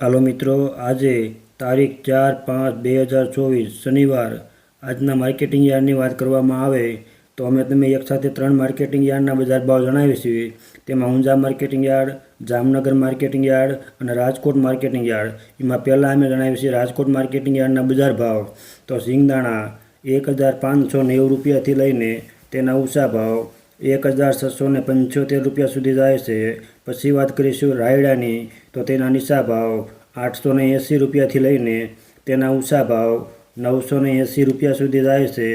હાલો મિત્રો, આજે તારીખ ચાર પાંચ બે હજાર ચોવીસ, શનિવાર. આજના માર્કેટિંગ યાર્ડની વાત કરવામાં આવે તો અમે તમે એક સાથે ત્રણ માર્કેટિંગ યાર્ડના બજાર ભાવ જણાવીએ છીએ. તેમાં Unjha marketing yard, Jamnagar marketing yard અને રાજકોટ માર્કેટિંગ યાર્ડ. એમાં પહેલાં અમે જણાવીએ છીએ રાજકોટ માર્કેટિંગ યાર્ડના બજાર ભાવ. તો સિંગદાણા એક હજાર પાંચસો નેવું રૂપિયાથી લઈને તેના ઊંચા ભાવ એક હજાર છસો ને પંચોતેર રૂપિયા સુધી જાય છે. પછી વાત કરીશું રાયડાની, તો તેના નીચા ભાવ આઠસો ને એંસી રૂપિયાથી લઈને તેના ઊંચા ભાવ નવસો ને એંસી રૂપિયા સુધી જાય છે.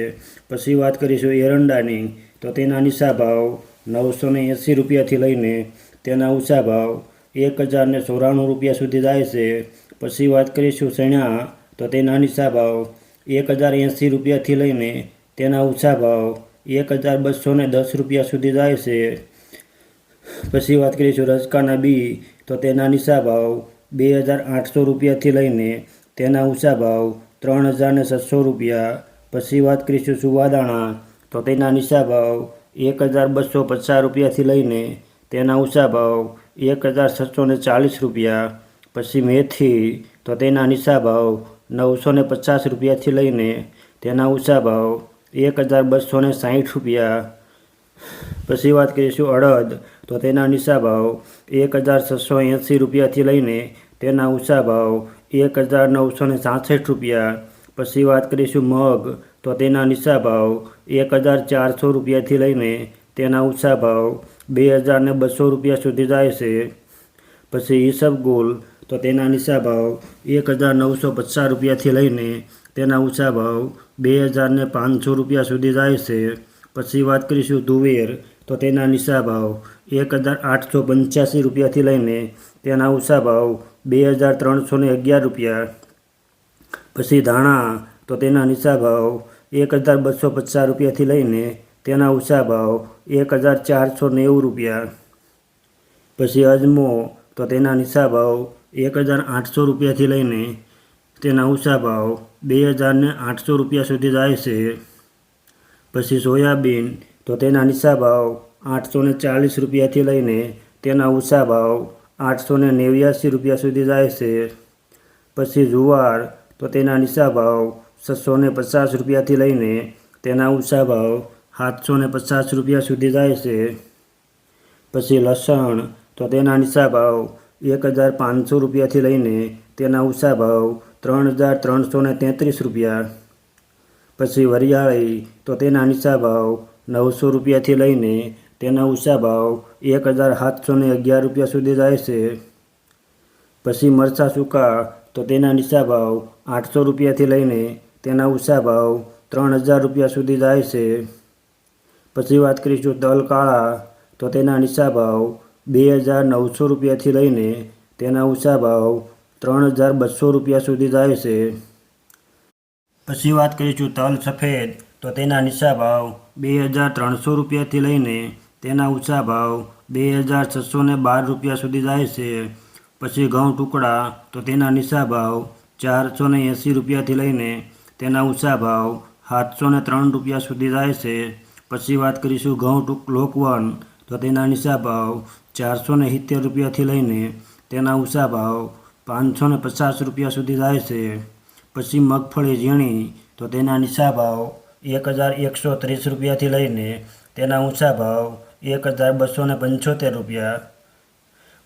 પછી વાત કરીશું એરંડાની, તો તેના નીચા ભાવ નવસો ને એંસી રૂપિયાથી લઈને તેના ઊંચા ભાવ એક હજાર ને ચોરાણું રૂપિયા સુધી જાય છે. પછી વાત કરીશું ચણા, તો તેના નીચા ભાવ એક હજાર એંસી રૂપિયાથી લઈને તેના ઊંચા ભાવ એક હજાર બસો ને દસ રૂપિયા સુધી જાય છે. પછી વાત કરીશું રજકાના બી, તો તેના નીચા ભાવ બે હજાર આઠસો રૂપિયાથી લઈને તેના ઊંચા ભાવ ત્રણ હજાર ને છસો રૂપિયા. પછી વાત કરીશું સુવાદાણા, તો તેના નીચા ભાવ એક હજાર બસો પચાસ રૂપિયાથી લઈને તેના ઊંચા ભાવ એક હજાર છસો ને ચાલીસ રૂપિયા. પછી મેથી, તો તેના નીચા ભાવ નવસો ને પચાસ રૂપિયાથી લઈને તેના ઊંચા ભાવ એક હજાર બસો ને સાહીઠ રૂપિયા પછી વાત કરીશું અડદ તો તેના નીચા ભાવ એક હજાર છસો એંસી રૂપિયાથી લઈને તેના ઊંચા ભાવ એક હજાર નવસો ને સાસઠ રૂપિયા પછી વાત કરીશું મગ તો તેના નીચા ભાવ એક હજાર ચારસો રૂપિયાથી લઈને તેના ઊંચા ભાવ બે હજાર ને બસો રૂપિયા સુધી જાય છે પછી ઈસબગુલ તો તેના નીચા ભાવ એક હજાર નવસો પચાસ રૂપિયાથી લઈને તેના ઊંચા ભાવ બે હજારને પાંચસો રૂપિયા સુધી જાય છે. પછી વાત કરીશું તુવેર તો તેના નીચા ભાવ એક હજાર આઠસો પંચ્યાસી રૂપિયાથી લઈને તેના ઊંચા ભાવ બે હજાર ત્રણસો ને અગિયાર રૂપિયા. પછી ધાણા, તો તેના નીચા ભાવ એક હજાર બસો પચાસ રૂપિયાથી લઈને તેના ઊંચા ભાવ એક હજાર ચારસો નેવું રૂપિયા. પછી અજમો, તો તેના નીચા ભાવ એક હજાર આઠસો રૂપિયાથી લઈને તેના ઊંચા ભાવ બે હજારને આઠસો રૂપિયા સુધી જાય છે. પછી સોયાબીન, તો તેના નીચા ભાવ આઠસો ને ચાલીસ રૂપિયાથી લઈને તેના ઊંચા ભાવ આઠસો ને નેવ્યાસી રૂપિયા સુધી જાય છે. પછી જુવાર, તો તેના નીચા ભાવ છસો ને પચાસ રૂપિયાથી લઈને તેના ઊંચા ભાવ સાતસો ને પચાસ રૂપિયા સુધી જાય છે. પછી લસણ, તો તેના નીચા ભાવ એક હજાર પાંચસો રૂપિયાથી લઈને તેના ઊંચા ભાવ ત્રણ હજાર ત્રણસો ને તેત્રીસ રૂપિયા. પછી વરિયાળી, તો તેના નીચા ભાવ નવસો રૂપિયાથી લઈને તેના ઊંચા ભાવ એક હજાર સાતસો ને અગિયાર રૂપિયા સુધી જાય છે. પછી મરચાં સૂકા, તો તેના નીચા ભાવ આઠસો રૂપિયાથી લઈને તેના ઊંચા ભાવ ત્રણ હજાર રૂપિયા સુધી જાય છે. પછી વાત કરીશું તલ કાળા, તો તેના નીચા ભાવ બે હજાર નવસો રૂપિયાથી લઈને તેના ઊંચા ભાવ ત્રણ હજાર બસો રૂપિયા સુધી જાય છે. પછી વાત કરીશું તલ સફેદ, તો તેના નીચા ભાવ બે હજાર ત્રણસો રૂપિયાથી લઈને તેના ઊંચા ભાવ બે હજાર છસો ને બાર રૂપિયા સુધી જાય છે. પછી ઘઉં ટુકડા, તો તેના નીચા ભાવ ચારસો ને એંસી રૂપિયાથી લઈને તેના ઊંચા ભાવ સાતસો ને ત્રણ રૂપિયા સુધી જાય છે. પછી વાત કરીશું ઘઉં ટૂંક, લોકવન, તો તેના નીચા ભાવ ચારસો ને સિત્તેર રૂપિયાથી લઈને તેના ઊંચા ભાવ પાંચસો ને પચાસ રૂપિયા સુધી જાય છે. પછી મગફળી ઝીણી તો તેના નીચા ભાવ એક હજાર એકસો ત્રીસ રૂપિયાથી લઈને તેના ઊંચા ભાવ એક હજાર બસો ને પંચોતેર રૂપિયા.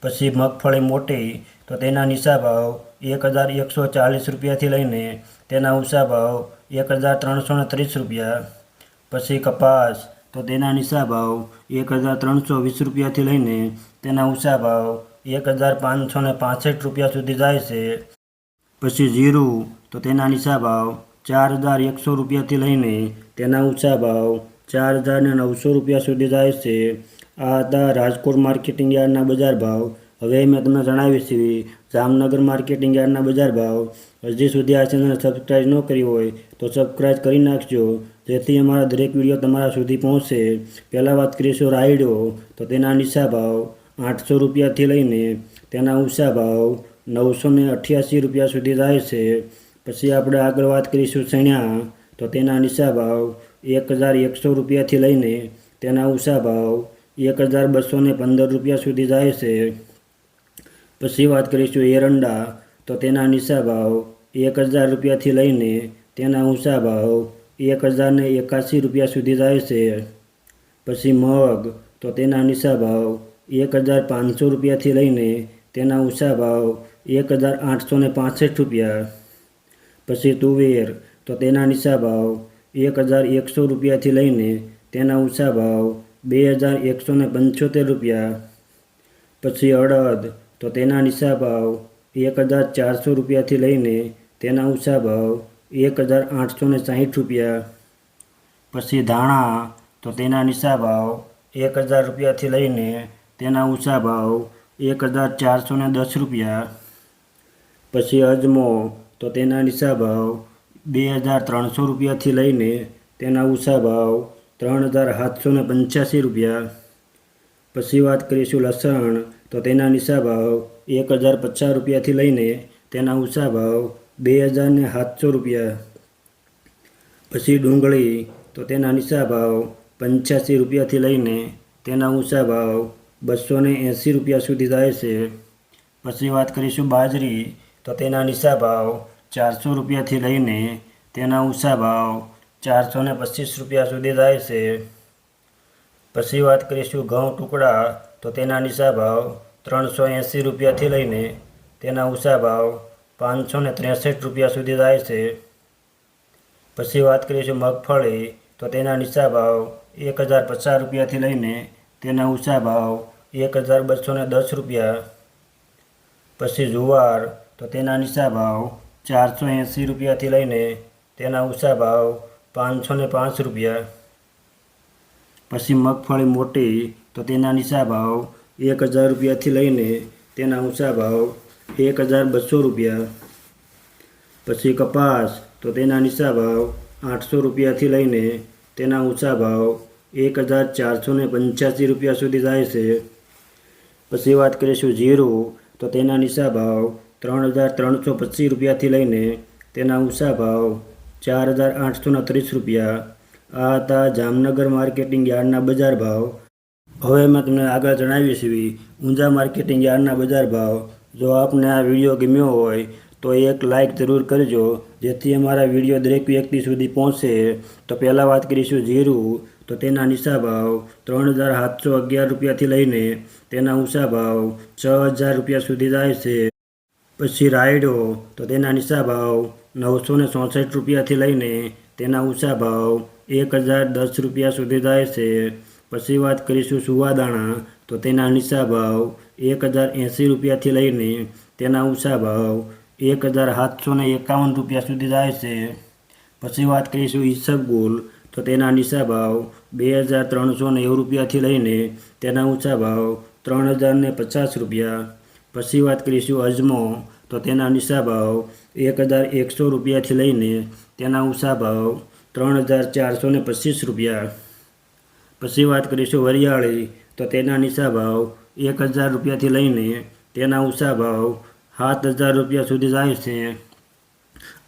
પછી મગફળી મોટી તો તેના નીચા ભાવ એક હજાર એકસો ચાલીસ રૂપિયાથી લઈને તેના ઊંચા ભાવ એક હજાર ત્રણસો ને ત્રીસ રૂપિયા. પછી કપાસ તો તેના નીચા ભાવ એક હજાર ત્રણસો વીસ રૂપિયાથી લઈને તેના ઊંચા ભાવ એક હજાર પાંચસો ને પાસઠ રૂપિયા સુધી જાય છે. પછી જીરું, તો તેના નીચા ભાવ ચાર હજાર એકસો રૂપિયાથી લઈને તેના ઊંચા ભાવ ચાર હજાર નવસો રૂપિયા સુધી જાય છે. આ હતા રાજકોટ માર્કેટિંગ યાર્ડના બજાર ભાવ. હવે મેં તમને જણાવી છે, જામનગર માર્કેટિંગ યાર્ડના બજાર ભાવ. હજી સુધી આ ચેનલ સબસ્ક્રાઈબ ન કરી હોય, તો સબસ્ક્રાઈબ કરી નાખજો, જેથી અમારા દરેક વીડિયો તમારા સુધી પહોંચશે પહેલાં વાત કરીશું રાયડો, તો તેના નીચા ભાવ આઠસો રૂપિયાથી લઈને તેના ઊંચા ભાવ નવસો ને અઠ્યાસી રૂપિયા સુધી જાય છે. પછી આપણે આગળ વાત કરીશું ચણ્યા તો તેના નીચા ભાવ એક હજાર એકસો રૂપિયાથી લઈને તેના ઊંચા ભાવ એક હજાર બસો ને પંદર રૂપિયા સુધી જાય છે. પછી વાત કરીશું એરંડા. તો તેના નીચા ભાવ એક હજાર રૂપિયાથી લઈને તેના ઊંચા ભાવ એક હજારને એકાસી રૂપિયા સુધી જાય છે. પછી મગ. તો તેના નીચા ભાવ એક હજાર પાંચસો રૂપિયાથી લઈને તેના ઊંચા ભાવ એક હજાર આઠસો ને પાંસઠ રૂપિયા. પછી તુવેર, તો તેના નીચા ભાવ એક હજાર એકસો રૂપિયાથી લઈને તેના ઊંચા ભાવ બે હજાર એકસો ને પંચોતેર રૂપિયા. પછી અડદ, તો તેના નીચા ભાવ એક હજાર ચારસો રૂપિયાથી લઈને તેના ઊંચા ભાવ એક હજાર આઠસો ને સાહીઠ રૂપિયા. પછી ધાણા, તો તેના નીચા ભાવ એક હજાર રૂપિયાથી લઈને તેના ઊંચા ભાવ એક હજાર ચારસો દસ રૂપિયા. પછી અજમો, તો તેના નીચા ભાવ બે હજાર ત્રણસો રૂપિયાથી લઈને તેના ઊંચા ભાવ ત્રણ હજાર સાતસો પંચ્યાસી રૂપિયા. પછી વાત કરીશું લસણ, તો તેના નીચા ભાવ એક હજાર પચાસ રૂપિયાથી લઈને તેના ઊંચા ભાવ બે હજાર ને સાતસો રૂપિયા. પછી ડુંગળી, તો તેના નીચા ભાવ પંચ્યાસી રૂપિયાથી લઈને તેના ઊંચા ભાવ બસો ને એંસી રૂપિયા સુધી જાય છે. પછી વાત કરીશું બાજરી. તો તેના નીચા ભાવ ચારસો રૂપિયાથી લઈને તેના ઊંચા ભાવ ચારસો ને પચીસ રૂપિયા સુધી જાય છે. પછી વાત કરીશું ઘઉં ટુકડા. તો તેના નીચા ભાવ ત્રણસો એંસી રૂપિયાથી લઈને તેના ઊંચા ભાવ પાંચસો ને ત્રેસઠ રૂપિયા સુધી જાય છે. પછી વાત કરીશું મગફળી. તો તેના નીચા ભાવ એક હજાર પચાસ રૂપિયાથી લઈને તેના ઊંચા ભાવ એક હજાર બસો ને દસ રૂપિયા. પછી જુવાર, તો તેના નીચા ભાવ ચારસો એંસી રૂપિયાથી લઈને તેના ઊંચા ભાવ પાંચસો ને પાંચ રૂપિયા. પછી મગફળી મોટી, તો તેના નીચા ભાવ એક હજાર રૂપિયાથી લઈને તેના ઊંચા ભાવ એક હજાર બસો રૂપિયા. પછી કપાસ, તો તેના નીચા ભાવ આઠસો રૂપિયાથી લઈને તેના ઊંચા ભાવ એક હજાર ચારસો પંચ્યાસી રૂપિયા સુધી જાય છે. પછી વાત કરીશું જીરું, તો તેના નીચા ભાવ ત્રણ હજાર ત્રણસો પચીસ રૂપિયાથી લઈને તેના ઊંચા ભાવ ચાર હજાર આઠસોના ત્રીસ રૂપિયા. આ હતા જામનગર માર્કેટિંગ યાર્ડના બજાર ભાવ. હવે મેં તમને આગળ જણાવી છે ઊંઝા માર્કેટિંગ યાર્ડના બજાર ભાવ. જો આપને આ વીડિયો ગમ્યો હોય, તો એક લાઇક જરૂર કરજો, જેથી અમારા વીડિયો દરેક વ્યક્તિ સુધી પહોંચે. તો પહેલાં વાત કરીશું જીરું. તો તેના નીચા ભાવ ત્રણ હજાર સાતસો અગિયાર રૂપિયાથી લઈને તેના ઊંચા ભાવ છ હજાર રૂપિયા સુધી જાય છે. પછી રાયડો, તો તેના નીચા ભાવ નવસો ને ચોસઠ રૂપિયાથી લઈને તેના ઊંચા ભાવ એક હજાર દસ રૂપિયા સુધી જાય છે. પછી વાત કરીશું સુવાદાણા, તો તેના નીચા ભાવ એક હજાર એંસી રૂપિયાથી લઈને તેના ઊંચા ભાવ એક હજાર સાતસો ને એકાવન રૂપિયા સુધી જાય છે. પછી વાત કરીશું ઈસબગુલ તો તેના નીચા ભાવ બે હજાર ત્રણસો નેવું રૂપિયાથી લઈને તેના ઊંચા ભાવ ત્રણ હજાર ને પચાસ રૂપિયા. પછી વાત કરીશું અજમો, તો તેના નીચા ભાવ એક હજાર એકસો રૂપિયાથી લઈને તેના ઊંચા ભાવ ત્રણ હજાર ચારસો ને પચીસ રૂપિયા. પછી વાત કરીશું વરિયાળી, તો તેના નીચા ભાવ એક હજાર રૂપિયાથી લઈને તેના ઊંચા ભાવ સાત હજાર રૂપિયા સુધી જાય છે.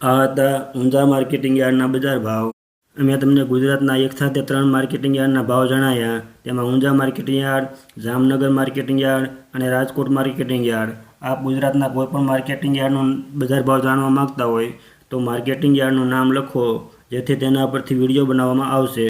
આ હતા ઊંઝા માર્કેટિંગ યાર્ડના બજાર ભાવ. અમે તમને ગુજરાતના એક સાથે ત્રણ માર્કેટિંગ યાર્ડના ભાવ જણાવ્યા તેમાં Unjha marketing yard, Jamnagar marketing yard અને રાજકોટ માર્કેટિંગ યાર્ડ. આપ ગુજરાતના કોઈપણ માર્કેટિંગ યાર્ડનો બજાર ભાવ જાણવા માગતા હોય તો માર્કેટિંગ યાર્ડનું નામ લખો, જેથી તેના પરથી વીડિયો બનાવવામાં આવશે.